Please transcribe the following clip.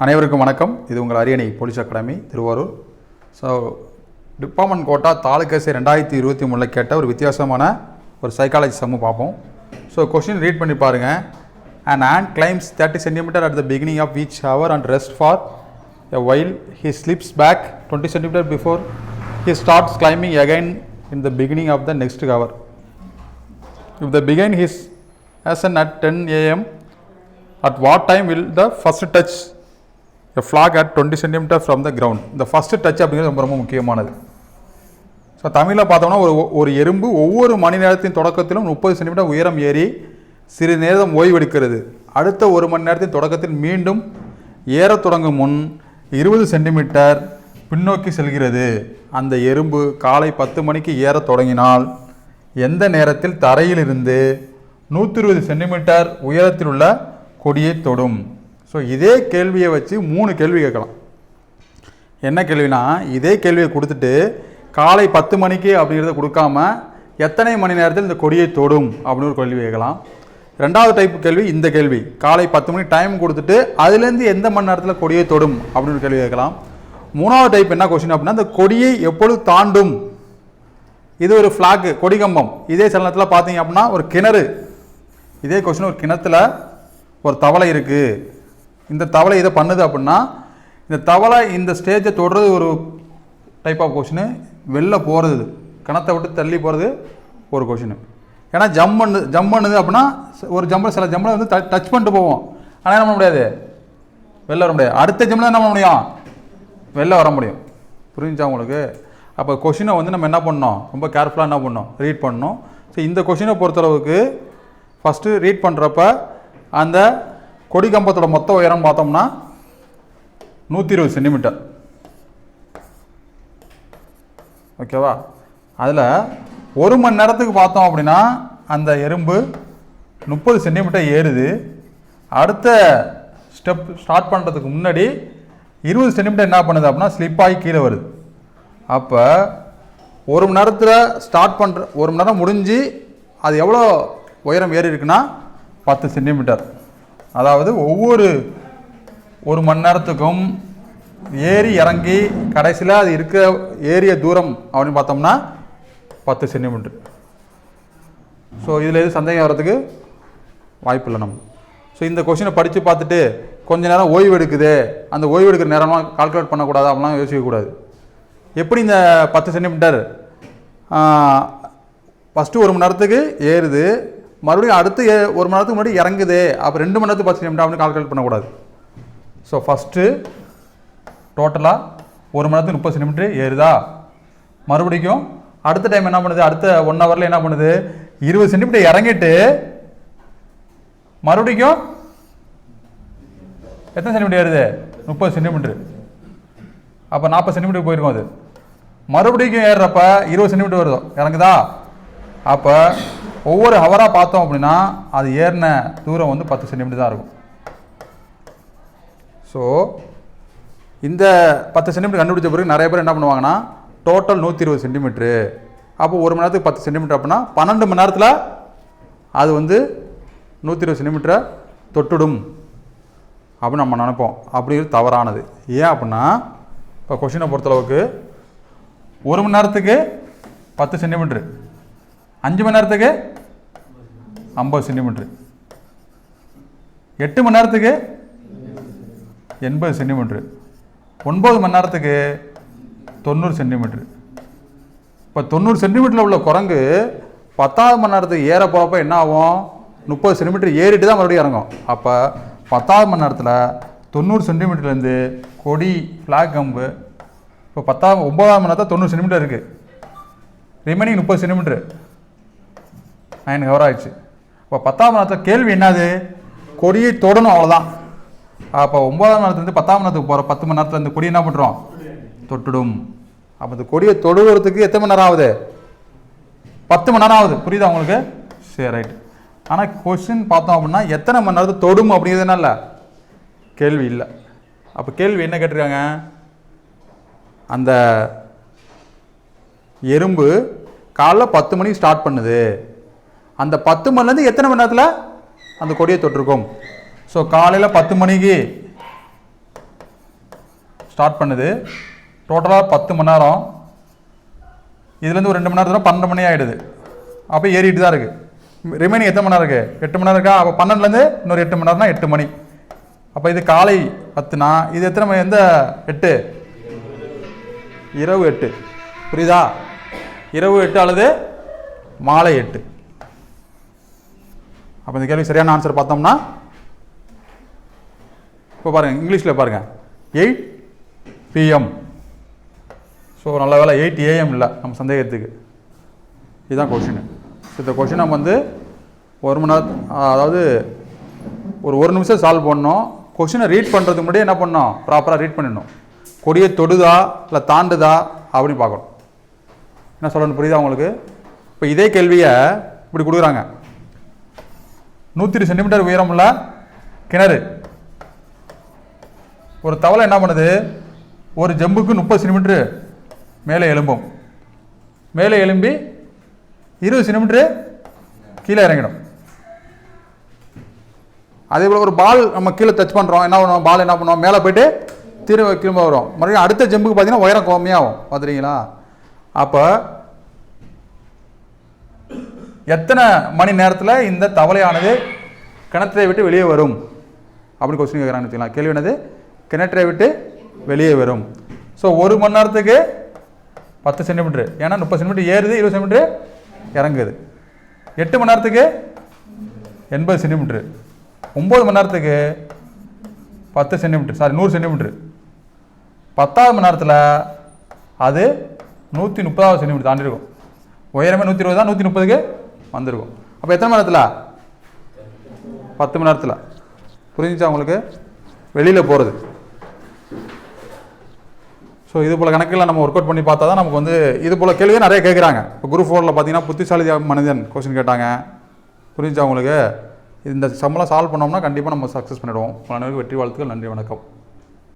அனைவருக்கும் வணக்கம் இது உங்கள் Ariyanai police academy Tiruvarur so department quota தாலுக்கேசி ரெண்டாயிரத்தி இருபத்தி மூணில் கேட்ட ஒரு வித்தியாசமான ஒரு சைக்காலஜி சம்மு பார்ப்போம் ஸோ கொஷின் ரீட் பண்ணி பாருங்கள் and ant climbs thirty centimetre at the beginning of each hour and rest for a while he slips back twenty centimetre before he starts climbing again in the beginning of the next hour if the begin his ascent at ten AM at what time will the first touch a flag at 20 centimeter from the ground. இந்த first touch அப்படிங்கிறது ரொம்ப ரொம்ப முக்கியமானது. So தமிழில் பார்த்தோம்னா ஒரு ஒரு எறும்பு ஒவ்வொரு மணி நேரத்தின் தொடக்கத்திலும் முப்பது சென்டிமீட்டர் உயரம் ஏறி சிறிது நேரம் ஓய்வெடுக்கிறது அடுத்த ஒரு மணி நேரத்தின் தொடக்கத்தில் மீண்டும் ஏறத் தொடங்கும் முன் இருபது சென்டிமீட்டர் பின்னோக்கி செல்கிறது. அந்த எறும்பு காலை பத்து மணிக்கு ஏறத் தொடங்கினால் எந்த நேரத்தில் தரையிலிருந்து நூற்றி இருபது சென்டிமீட்டர் உயரத்தில் உள்ள கொடியை தொடும். ஸோ இதே கேள்வியை வச்சு மூணு கேள்வி கேட்கலாம். என்ன கேள்வினா இதே கேள்வியை கொடுத்துட்டு காலை பத்து மணிக்கு அப்படிங்கிறத கொடுக்காம எத்தனை மணி நேரத்தில் இந்த கொடியை தொடும் அப்படின்னு ஒரு கேள்வி கேட்கலாம். ரெண்டாவது டைப் கேள்வி இந்த கேள்வி. காலை பத்து மணி டைம் கொடுத்துட்டு அதுலேருந்து எந்த மணி நேரத்தில் கொடியை தொடும் அப்படின்னு ஒரு கேள்வி கேட்கலாம். மூணாவது டைப் என்ன கொஷின் அப்படின்னா இந்த கொடியை எப்பொழுது தாண்டும்? இது ஒரு ஃப்ளாக் கொடிகம்பம். இதே சில நேரத்தில் பார்த்தீங்க அப்படின்னா ஒரு கிணறு. இதே கொஷின் ஒரு கிணத்துல ஒரு தவளை இருக்குது இந்த தவளை இதை பண்ணுது அப்படின்னா இந்த தவளை இந்த ஸ்டேஜை தொடுறது ஒரு டைப் ஆஃப் கொஷினு வெளில போகிறது கிணத்தை விட்டு தள்ளி போகிறது ஒரு கொஷினு ஏன்னா ஜம் பண்ணு ஜம் பண்ணுது அப்படின்னா ஒரு ஜம்பில் சில ஜம்பில் வந்து டச் பண்ணிட்டு போவோம். ஆனால் என்ன பண்ண முடியாது? வெளில வர முடியாது. அடுத்த ஜம்மில் என்ன பண்ண முடியும்? வெளில வர முடியும். புரிஞ்சா உங்களுக்கு? அப்போ கொஷினை வந்து நம்ம என்ன பண்ணோம் ரொம்ப கேர்ஃபுல்லாக என்ன பண்ணோம் ரீட் பண்ணோம் ஸோ இந்த கொஷினை பொறுத்தளவுக்கு ஃபஸ்ட்டு ரீட் பண்ணுறப்ப அந்த கொடி கம்பத்தோட மொத்த உயரம் பார்த்தோம்னா நூற்றி இருபது சென்டிமீட்டர். ஓகேவா? அதில் ஒரு மணி நேரத்துக்கு பார்த்தோம் அப்படின்னா அந்த எறும்பு முப்பது சென்டிமீட்டர் ஏறுது. அடுத்த ஸ்டெப் ஸ்டார்ட் பண்ணுறதுக்கு முன்னாடி இருபது சென்டிமீட்டர் என்ன பண்ணுது அப்படின்னா ஸ்லிப்பாகி கீழே வருது. அப்போ ஒரு மணி நேரத்தில் ஸ்டார்ட் பண்ணுற ஒரு மணி நேரம் முடிஞ்சு அது எவ்வளோ உயரம் ஏறி இருக்குன்னா பத்து சென்டிமீட்டர். அதாவது ஒவ்வொரு ஒரு மணி நேரத்துக்கும் ஏறி இறங்கி கடைசியில் அது இருக்கிற ஏறிய தூரம் அப்படின்னு பார்த்தோம்னா பத்து சென்டிமீட்டர். ஸோ இதில் எது சந்தேகம் வர்றதுக்கு வாய்ப்பு இல்லை நம்ம ஸோ இந்த கொஷினை படித்து பார்த்துட்டு கொஞ்ச நேரம் ஓய்வு எடுக்குது அந்த ஓய்வு எடுக்கிற நேரம்லாம் கால்குலேட் பண்ணக்கூடாது அப்படிலாம் யோசிக்கக்கூடாது எப்படி இந்த பத்து சென்டிமீட்டர் ஃபஸ்ட்டு ஒரு மணி நேரத்துக்கு ஏறுது மறுபடியும் அடுத்து ஒரு மணி நேரத்துக்கு முன்னாடி இறங்குது. அப்போ ரெண்டு மணி நேரத்துக்கு பத்து நிமிடம் அப்படின்னு கால்குலேட் பண்ணக்கூடாது. ஸோ ஃபஸ்ட்டு டோட்டலாக ஒரு மணி நேரத்துக்கு முப்பது சென்டிமீட்டர் ஏறுதா? மறுபடியும் அடுத்த டைம் என்ன பண்ணுது? அடுத்த ஒன் ஹவரில் என்ன பண்ணுது? இருபது சென்டிமீட்டர் இறங்கிட்டு மறுபடியும் எத்தனை சென்டிமீட்டர் ஏறுது? முப்பது சென்டிமீட்டர் அப்போ நாற்பது சென்டிமீட்டர் போயிருக்கும் அது. மறுபடியும் ஏறுறப்ப இருபது சென்டிமீட்டர் வருதோ? இறங்குதா? அப்போ ஒவ்வொரு ஹவராக பார்த்தோம் அப்படின்னா அது ஏறின தூரம் வந்து பத்து சென்டிமீட்டர் தான் இருக்கும். ஸோ இந்த பத்து சென்டிமீட்டர் கண்டுபிடிச்ச பிறகு நிறைய பேர் என்ன பண்ணுவாங்கன்னா டோட்டல் நூற்றி இருபது சென்டிமீட்ரு அப்போ ஒரு மணி நேரத்துக்கு பத்து சென்டிமீட்டர் அப்படின்னா பன்னெண்டு மணி நேரத்தில் அது வந்து நூற்றி இருபது சென்டிமீட்டரை தொட்டுடும். அப்படின்னு நம்ம நினைப்போம். அப்படிங்கிறது தவறானது. ஏன் அப்படின்னா இப்போ கொஷினை பொறுத்தளவுக்கு ஒரு மணி நேரத்துக்கு பத்து சென்டிமீட்ரு அஞ்சு மணி நேரத்துக்கு? ஐம்பது சென்டிமீட்ரு எட்டு மணி நேரத்துக்கு? எண்பது சென்டிமீட்ரு ஒன்பது மணி நேரத்துக்கு? தொண்ணூறு சென்டிமீட்ரு இப்போ தொண்ணூறு சென்டிமீட்டரில் உள்ள குரங்கு பத்தாவது மணி நேரத்துக்கு ஏற போகிறப்ப என்ன ஆகும்? முப்பது சென்டிமீட்டர் ஏறிட்டு தான் மறுபடியும் இறங்கும். அப்போ பத்தாவது மணி நேரத்தில் தொண்ணூறு சென்டிமீட்டர்லேருந்து கொடி ஃப்ளாக் கம்பு இப்போ பத்தாவது ஒன்பதாம் மணி நேரத்தில் தொண்ணூறு சென்டிமீட்டர் இருக்குது ரிமைனிங் முப்பது சென்டிமீட்ரு நைன் ஹவர் ஆயிடுச்சு. இப்போ பத்தாம் நேரத்தில் கேள்வி என்னது? கொடியை தொடணும் அவ்வளோதான் அப்போ ஒன்பதாம் நாளத்துலேருந்து பத்தாம் நேரத்துக்கு போகிற பத்து மணி நேரத்தில் இந்த கொடி என்ன பண்ணுறோம் தொட்டுடும். அப்போ இந்த கொடியை தொடுவதுக்கு எத்தனை மணி நேரம் ஆகுது? பத்து மணி நேரம் ஆகுது. புரியுதா உங்களுக்கு? சரி ரைட் ஆனால் கொஸ்டின் பார்த்தோம் அப்படின்னா எத்தனை மணி நேரத்தை தொடும் அப்படிங்கிறது என்ன இல்லை? கேள்வி இல்லை. அப்போ கேள்வி என்ன கேட்டிருக்காங்க? அந்த எறும்பு காலைல பத்து மணிக்கு ஸ்டார்ட் பண்ணுது. அந்த பத்து மணிலேருந்து எத்தனை மணி நேரத்தில்? அந்த கொடியை தொட்டிருக்கும். ஸோ காலையில் பத்து மணிக்கு ஸ்டார்ட் பண்ணுது. டோட்டலாக பத்து மணி நேரம். இதுலேருந்து ஒரு ரெண்டு மணி நேரத்தில் பன்னெண்டு மணி ஆகிடுது அப்போ ஏறிட்டு தான் இருக்குது ரிமைனிங் எத்தனை மணி நேரம் இருக்குது எட்டு மணி நேரம் இருக்கா? அப்போ பன்னெண்டுலேருந்து இன்னொரு எட்டு மணி நேரம்னா எட்டு மணி. அப்போ இது காலை பத்துனா இது எத்தனை மணி? எந்த? எட்டு. இரவு எட்டு. புரியுதா? இரவு எட்டு அல்லது மாலை எட்டு. அப்போ இந்த கேள்வி சரியான ஆன்சர் பார்த்தோம்னா இப்போ பாருங்கள் இங்கிலீஷில் பாருங்கள் எயிட் பிஎம் ஸோ நல்ல வேலை எயிட் ஏஎம் இல்லை நம்ம சந்தேகத்துக்கு. இதுதான் கொஷின் இந்த கொஷின் நம்ம வந்து ஒரு மணி நேரம் அதாவது ஒரு ஒரு நிமிஷம் சால்வ் பண்ணோம். கொஷினை ரீட் பண்ணுறதுக்கு முன்னாடி என்ன பண்ணோம்? ப்ராப்பராக ரீட் பண்ணிடணும். கொடியை தொடுதா இல்லை தாண்டுதா அப்படின்னு பார்க்கணும். என்ன சொல்லணும் புரியுதா உங்களுக்கு? இப்போ இதே கேள்வியை இப்படி கொடுக்குறாங்க. நூற்றி சென்டிமீட்டர் உயரமுள்ள கிணறு. ஒரு தவளை என்ன பண்ணுது? ஒரு ஜம்புக்கு முப்பது சென்டிமீட்ரு மேலே எலும்பும் மேலே எலும்பி இருபது சென்டிமீட்ரு கீழே இறங்கிடும். அதே போல் ஒரு பால் நம்ம கீழே டச் பண்ணுறோம் என்ன பண்ணுவோம்? பால் என்ன பண்ணுவோம்? மேலே போயிட்டு திரும்ப திரும்ப வரும். மறுபடியும் அடுத்த ஜம்புக்கு பார்த்தீங்கன்னா உயரம் கம்மியாகும். பார்த்துறீங்களா அப்போ எத்தனை மணி நேரத்தில் இந்த தவளையானது கிணற்றை விட்டு வெளியே வரும்? அப்படின்னு கொஸ்டின் கேட்குறாங்க வச்சுக்கலாம் கேள்வி என்னது? கிணற்றை விட்டு வெளியே வரும். ஸோ ஒரு மணி நேரத்துக்கு பத்து சென்டிமீட்ரு ஏன்னா முப்பது சென்டிமீட்டர் ஏறுது இருபது சென்டிமீட்ரு இறங்குது. எட்டு மணி நேரத்துக்கு எண்பது சென்டிமீட்ரு ஒம்பது மணி நேரத்துக்கு பத்து சென்டிமீட்ரு சாரி நூறு சென்டிமீட்ரு பத்தாவது மணி நேரத்தில் அது நூற்றி முப்பதாவது சென்டிமீட்டர் தாண்டி இருக்கும் உயரமே நூற்றி இருபது தான் நூற்றி முப்பதுக்கு வந்திருக்கும். அப்போ எத்தனை மணி நேரத்தில்? பத்து மணி நேரத்தில். புரிஞ்சுச்சா உங்களுக்கு? வெளியில் போகிறது ஸோ இது போல் கணக்கில் நம்ம ஒர்க் அவுட் பண்ணி பார்த்தா தான் நமக்கு வந்து இது போல் கேள்வியே நிறைய கேட்குறாங்க. இப்போ குரூப் ஃபோரில் பார்த்தீங்கன்னா புத்திசாலி மனிதன் கொஸ்டின் கேட்டாங்க. புரிஞ்சுச்சா உங்களுக்கு? இந்த சம்பளம் சால்வ் பண்ணோம்னா கண்டிப்பாக நம்ம சக்ஸஸ் பண்ணிடுவோம். பல வெற்றி வாழ்த்துக்கள். நன்றி வணக்கம்.